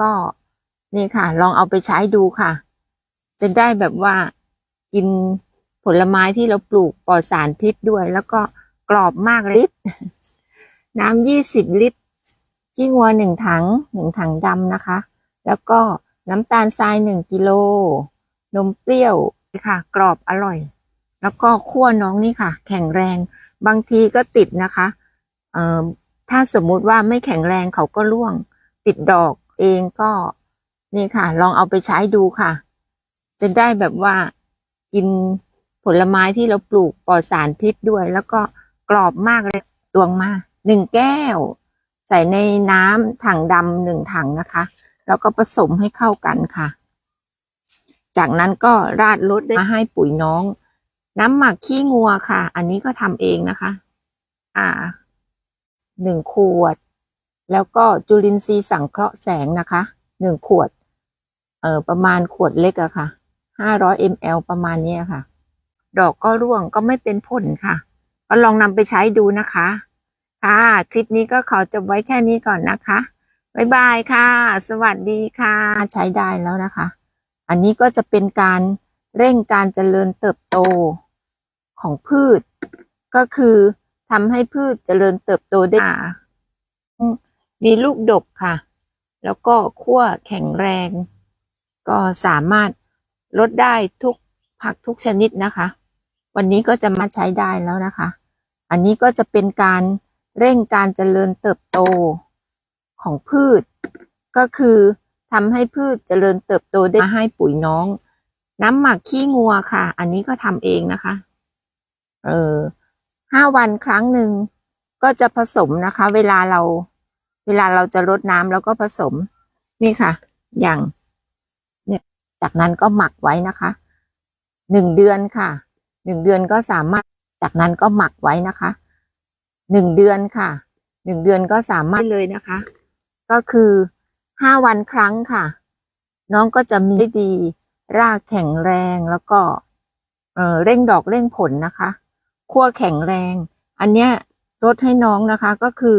ก็นี่ค่ะ ลองเอาไปใช้ดูค่ะ จะได้แบบว่ากินผลไม้ที่เราปลูกปลอดสารพิษด้วย แล้วก็กรอบมากเลยน้ำยี่สิบลิตรขี้งัวหนึ่งถังหนึ่งถังดำนะคะ แล้วก็น้ำตาลทรายหนึ่งกิโล นมเปรี้ยวค่ะ กรอบอร่อย แล้วก็ขั้วน้องนี่ค่ะ แข็งแรง บางทีก็ติดนะคะ เอ่อถ้าสมมุติว่าไม่แข็งแรงเขาก็ร่วง ติดดอก เองก็นี่ค่ะ ลองเอาไปใช้ดูค่ะ จะได้แบบว่ากินผลไม้ที่เราปลูกปลอดสารพิษด้วย แล้วก็กรอบมากเลยตวงมาหนึ่งแก้ว ใส่ในน้ำถังดำหนึ่งถังนะคะ แล้วก็ผสมให้เข้ากันค่ะ จากนั้นก็ราดรสมาให้ปุ๋ยน้อง น้ำหมักขี้งัวค่ะ อันนี้ก็ทำเองนะคะ อ่าหนึ่งขวด แล้วก็จุลินทรีย์สังเคราะห์แสงนะคะหนึ่งขวด เอ่อประมาณขวดเล็กอะค่ะห้าร้อยมลประมาณนี้ค่ะ ดอกก็ร่วงก็ไม่เป็นผลค่ะ ก็ลองนำไปใช้ดูนะคะ ค่ะ คลิปนี้ก็ขอจบไว้แค่นี้ก่อนนะคะบ๊ายบายค่ะ สวัสดีค่ะ ใช้ได้แล้วนะคะ อันนี้ก็จะเป็นการเร่งการเจริญเติบโตของพืช ก็คือทำให้พืชเจริญเติบโตได้ มีลูกดกค่ะ แล้วก็ขั้วแข็งแรง ก็สามารถลดได้ทุกผักทุกชนิดนะคะ วันนี้ก็จะมาใช้ได้แล้วนะคะ อันนี้ก็จะเป็นการเร่งการเจริญเติบโตของพืช ก็คือทำให้พืชเจริญเติบโตได้มาให้ปุ๋ยน้อง น้ำหมักขี้งัวค่ะ อันนี้ก็ทำเองนะคะ เออห้าวันครั้งหนึ่งก็จะผสมนะคะ เวลาเรา เวลาเราจะรดน้ำแล้วก็ผสมนี่ค่ะ อย่างเนี่ยจากนั้นก็หมักไว้นะคะหนึ่งเดือนค่ะหนึ่งเดือนก็สามารถจากนั้นก็หมักไว้นะคะหนึ่งเดือนค่ะหนึ่งเดือนก็สามารถเลยนะคะ ก็คือห้าวันครั้งค่ะ น้องก็จะมีได้ดี รากแข็งแรงแล้วก็เออเร่งดอกเร่งผลนะคะขั้วแข็งแรง อันเนี้ยลดให้น้องนะคะก็คือ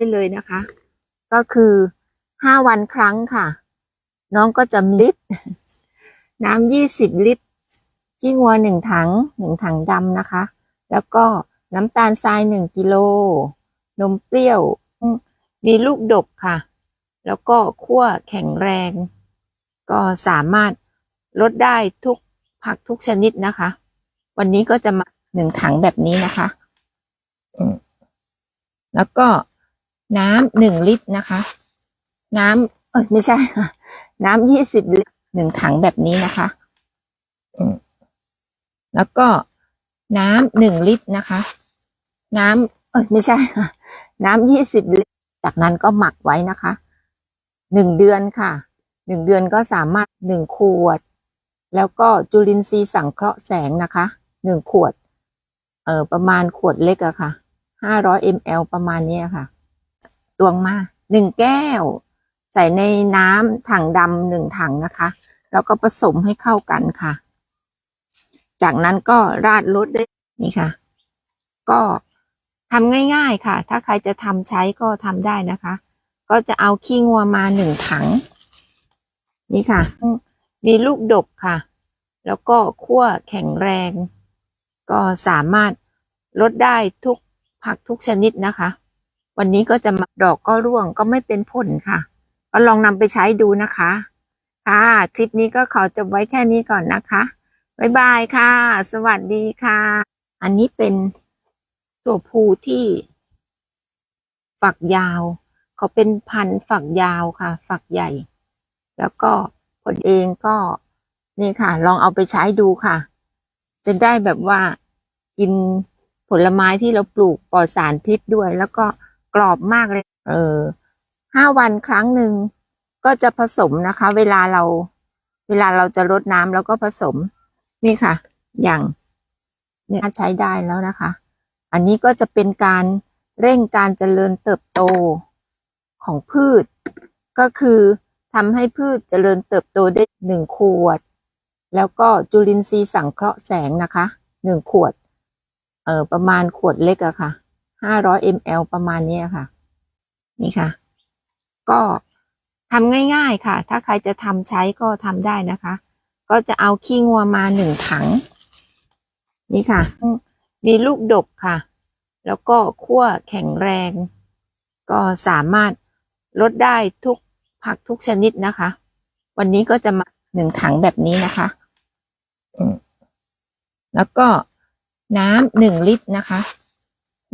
ได้เลยนะคะ ก็คือห้าวันครั้งค่ะ น้องก็จะมีลิตร น้ำยี่สิบลิตรขี้งัวหนึ่งถังหนึ่งถังดำนะคะ แล้วก็น้ำตาลทรายหนึ่งกิโล นมเปรี้ยว มีลูกดกค่ะ แล้วก็ขั้วแข็งแรง ก็สามารถลดได้ทุกผักทุกชนิดนะคะ วันนี้ก็จะมาหนึ่งถังแบบนี้นะคะ แล้วก็ น้ำหนึ่งลิตรนะคะ น้ำเอ้ยไม่ใช่ค่ะ น้ำยี่สิบลิตรหนึ่งถังแบบนี้นะคะแล้วก็น้ำหนึ่งลิตรนะคะ น้ำเอ้ยไม่ใช่ค่ะ น้ำยี่สิบลิตร จากนั้นก็หมักไว้นะคะหนึ่งเดือนค่ะหนึ่งเดือนก็สามารถหนึ่งขวด แล้วก็จุลินทรีย์สังเคราะห์แสงนะคะหนึ่งขวด เอ่อประมาณขวดเล็กอะค่ะห้าร้อยมลประมาณนี้ค่ะ ตวงมาหนึ่งแก้ว ใส่ในน้ำถังดำหนึ่งถังนะคะ แล้วก็ผสมให้เข้ากันค่ะ จากนั้นก็ราดรสได้นี่ค่ะ ก็ทำง่ายๆค่ะ ถ้าใครจะทำใช้ก็ทำได้นะคะ ก็จะเอาขี้งัวมาหนึ่งถัง นี่ค่ะ มีลูกดกค่ะ แล้วก็ขั้วแข็งแรง ก็สามารถลดได้ทุกผักทุกชนิดนะคะ วันนี้ก็จะดอกก็ร่วงก็ไม่เป็นผลค่ะ ก็ลองนำไปใช้ดูนะคะ ค่ะ คลิปนี้ก็ขอจบไว้แค่นี้ก่อนนะคะ บ๊ายบายค่ะ สวัสดีค่ะ อันนี้เป็นตัวภูที่ ฝักยาว เขาเป็นพันฝักยาวค่ะ ฝักใหญ่ แล้วก็ผลเองก็นี่ค่ะ ลองเอาไปใช้ดูค่ะ จะได้แบบว่ากินผลไม้ที่เราปลูกปลอดสารพิษด้วยแล้วก็ กรอบมากเลย เออห้าวันครั้งหนึ่งก็จะผสมนะคะ เวลาเรา เวลาเราจะรดน้ำแล้วก็ผสม นี่ค่ะ อย่างเนี่ยใช้ได้แล้วนะคะ อันนี้ก็จะเป็นการเร่งการเจริญเติบโตของพืช ก็คือทำให้พืชเจริญเติบโตได้หนึ่งขวด แล้วก็จุลินทรีย์สังเคราะห์แสงนะคะหนึ่งขวด เอ่อประมาณขวดเล็กอะค่ะ ห้าร้อยมลประมาณนี้ค่ะ นี่ค่ะ ก็ทำง่ายๆค่ะ ถ้าใครจะทำใช้ก็ทำได้นะคะ ก็จะเอาขี้งัวมาหนึ่งถัง นี่ค่ะ มีลูกดกค่ะ แล้วก็ขั้วแข็งแรง ก็สามารถลดได้ทุกผักทุกชนิดนะคะ วันนี้ก็จะมาหนึ่งถังแบบนี้นะคะแล้วก็น้ำหนึ่งลิตรนะคะ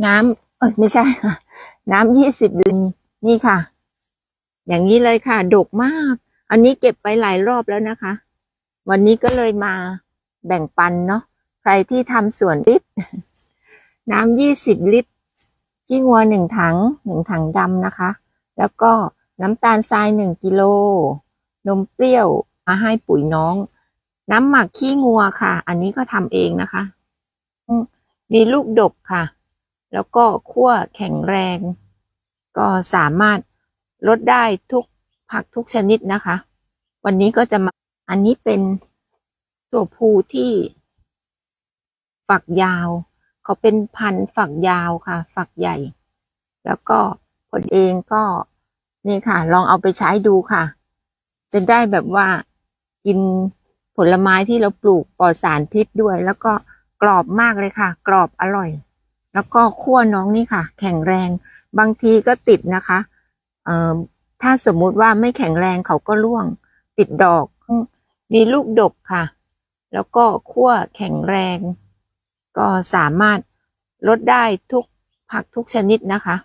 น้ำเอ้ยไม่ใช่ค่ะ น้ำยี่สิบลิตรนี่ค่ะ อย่างนี้เลยค่ะ ดกมาก อันนี้เก็บไปหลายรอบแล้วนะคะ วันนี้ก็เลยมาแบ่งปันเนาะใครที่ทำสวนลิตร น้ำยี่สิบลิตรขี้งัวหนึ่งถังหนึ่งถังดำนะคะ แล้วก็น้ำตาลทรายหนึ่งกิโล นมเปรี้ยวมาให้ปุ๋ยน้อง น้ำหมักขี้งัวค่ะ อันนี้ก็ทำเองนะคะ มีลูกดกค่ะ แล้วก็ขั้วแข็งแรง ก็สามารถลดได้ทุกผักทุกชนิดนะคะ วันนี้ก็จะมาอันนี้เป็นตัวภูที่ ฝักยาว เขาเป็นพันฝักยาวค่ะ ฝักใหญ่ แล้วก็ผลเองก็นี่ค่ะ ลองเอาไปใช้ดูค่ะ จะได้แบบว่ากินผลไม้ที่เราปลูกปลอดสารพิษด้วย แล้วก็กรอบมากเลยค่ะ กรอบอร่อย แล้วก็ขั้วน้องนี่ค่ะ แข็งแรง บางทีก็ติดนะคะเอ่อถ้าสมมุติว่าไม่แข็งแรงเขาก็ร่วง ติดดอก มีลูกดกค่ะ แล้วก็ขั้วแข็งแรง ก็สามารถลดได้ทุกผักทุกชนิดนะคะ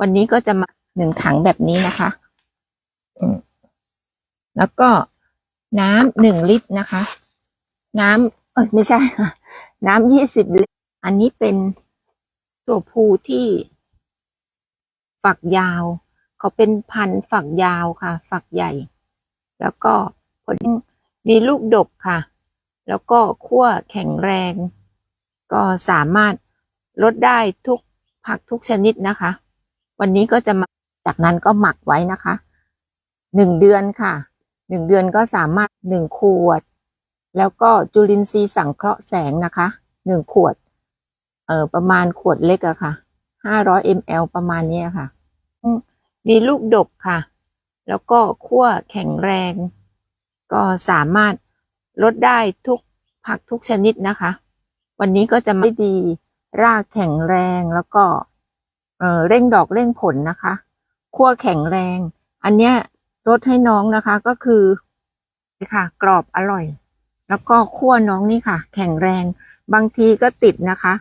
วันนี้ก็จะมาหนึ่งถังแบบนี้นะคะแล้วก็น้ำหนึ่งลิตรนะคะ น้ำเอ้ยไม่ใช่ค่ะ น้ำยี่สิบลิตร อันนี้เป็น ตัวภูที่ ฝักยาว เขาเป็นพันธุ์ฝักยาวค่ะ ฝักใหญ่ แล้วก็ผลมีลูกดกค่ะ แล้วก็ขั้วแข็งแรง ก็สามารถลดได้ทุกผักทุกชนิดนะคะ วันนี้ก็จะมาจากนั้นก็หมักไว้นะคะหนึ่งเดือนค่ะหนึ่งเดือนก็สามารถหนึ่งขวด แล้วก็จุลินทรีย์สังเคราะห์แสงนะคะหนึ่งขวด ออประมาณขวดเล็กอะค่ะห้าร้อยมลประมาณเนี้ยค่ะ มีลูกดกค่ะ แล้วก็ขั้วแข็งแรง ก็สามารถลดได้ทุกผักทุกชนิดนะคะ วันนี้ก็จะไม่ดี รากแข็งแรงแล้วก็เออเร่งดอกเร่งผลนะคะขั้วแข็งแรง อันเนี้ยลดให้น้องนะคะก็คือค่ะ กรอบอร่อย แล้วก็ขั้วน้องนี่ค่ะ แข็งแรง บางทีก็ติดนะคะ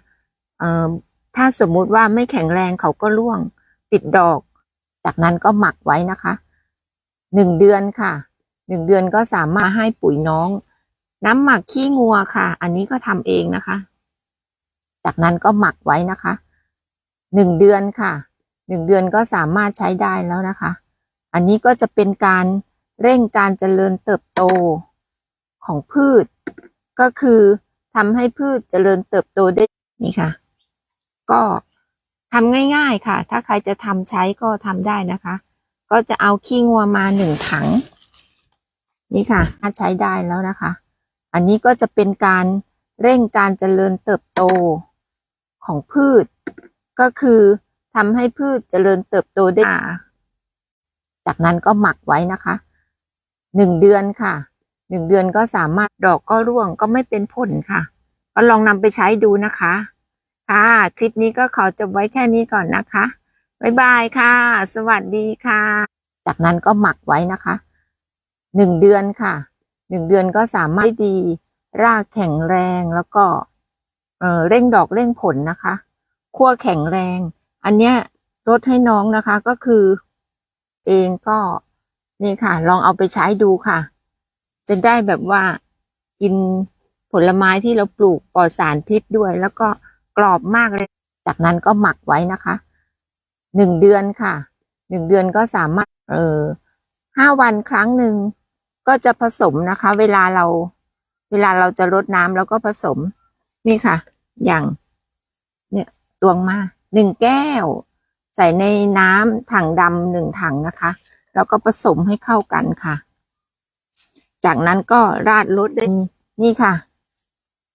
ถ้าสมมุติว่าไม่แข็งแรงเขาก็ร่วงติดดอก จากนั้นก็หมักไว้นะคะหนึ่งเดือนค่ะหนึ่งเดือนก็สามารถให้ปุ๋ยน้อง น้ำหมักขี้งัวค่ะ อันนี้ก็ทำเองนะคะ จากนั้นก็หมักไว้นะคะหนึ่งเดือนค่ะหนึ่งเดือนก็สามารถใช้ได้แล้วนะคะ อันนี้ก็จะเป็นการเร่งการเจริญเติบโตของพืช ก็คือทำให้พืชเจริญเติบโตได้นี่ค่ะ ก็ทำง่ายๆค่ะ ถ้าใครจะทำใช้ก็ทำได้นะคะ ก็จะเอาขี้งัวมาหนึ่งถัง นี่ค่ะใช้ได้แล้วนะคะ อันนี้ก็จะเป็นการเร่งการเจริญเติบโตของพืช ก็คือทำให้พืชเจริญเติบโตได้ จากนั้นก็หมักไว้นะคะหนึ่งเดือนค่ะหนึ่งเดือนก็สามารถดอกก็ร่วงก็ไม่เป็นผลค่ะ ก็ลองนำไปใช้ดูนะคะ ค่ะ คลิปนี้ก็ขอจบไว้แค่นี้ก่อนนะคะ บ๊ายบายค่ะ สวัสดีค่ะ จากนั้นก็หมักไว้นะคะหนึ่งเดือนค่ะหนึ่งเดือนก็สามารถด้ดี รากแข็งแรงแล้วก็เออเร่งดอกเร่งผลนะคะขั้วแข็งแรง อันเนี้ยลดให้น้องนะคะก็คือ เองก็นี่ค่ะ ลองเอาไปใช้ดูค่ะ จะได้แบบว่ากินผลไม้ที่เราปลูกปลอดสารพิษด้วย แล้วก็ กรอบมากเลย จากนั้นก็หมักไว้นะคะหนึ่งเดือนค่ะหนึ่งเดือนก็สามารถเออห้าวันครั้งหนึ่งก็จะผสมนะคะ เวลาเรา เวลาเราจะรดน้ำแล้วก็ผสม นี่ค่ะ อย่าง เนี่ยตวงมาหนึ่งแก้ว ใส่ในน้ำถังดำหนึ่งถังนะคะ แล้วก็ผสมให้เข้ากันค่ะ จากนั้นก็ราดรสด้นี่ค่ะ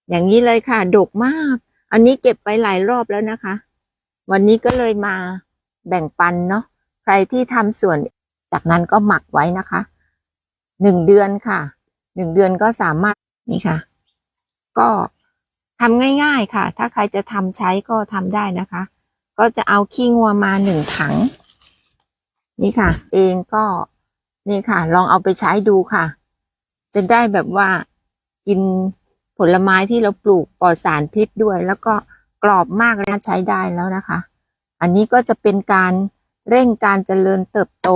อย่างนี้เลยค่ะ ดกมาก อันนี้เก็บไปหลายรอบแล้วนะคะ วันนี้ก็เลยมาแบ่งปันเนาะใครที่ทำส่วนจากนั้นก็หมักไว้นะคะหนึ่งเดือนค่ะหนึ่งเดือนก็สามารถนี่ค่ะ ก็ทำง่ายๆค่ะ ถ้าใครจะทำใช้ก็ทำได้นะคะ ก็จะเอาขี้งัวมาหนึ่งถัง นี่ค่ะ เองก็นี่ค่ะ ลองเอาไปใช้ดูค่ะ จะได้แบบว่ากิน ผลไม้ที่เราปลูกปลอดสารพิษด้วย แล้วก็กรอบมากแลยนะใช้ได้แล้วนะคะ อันนี้ก็จะเป็นการเร่งการเจริญเติบโต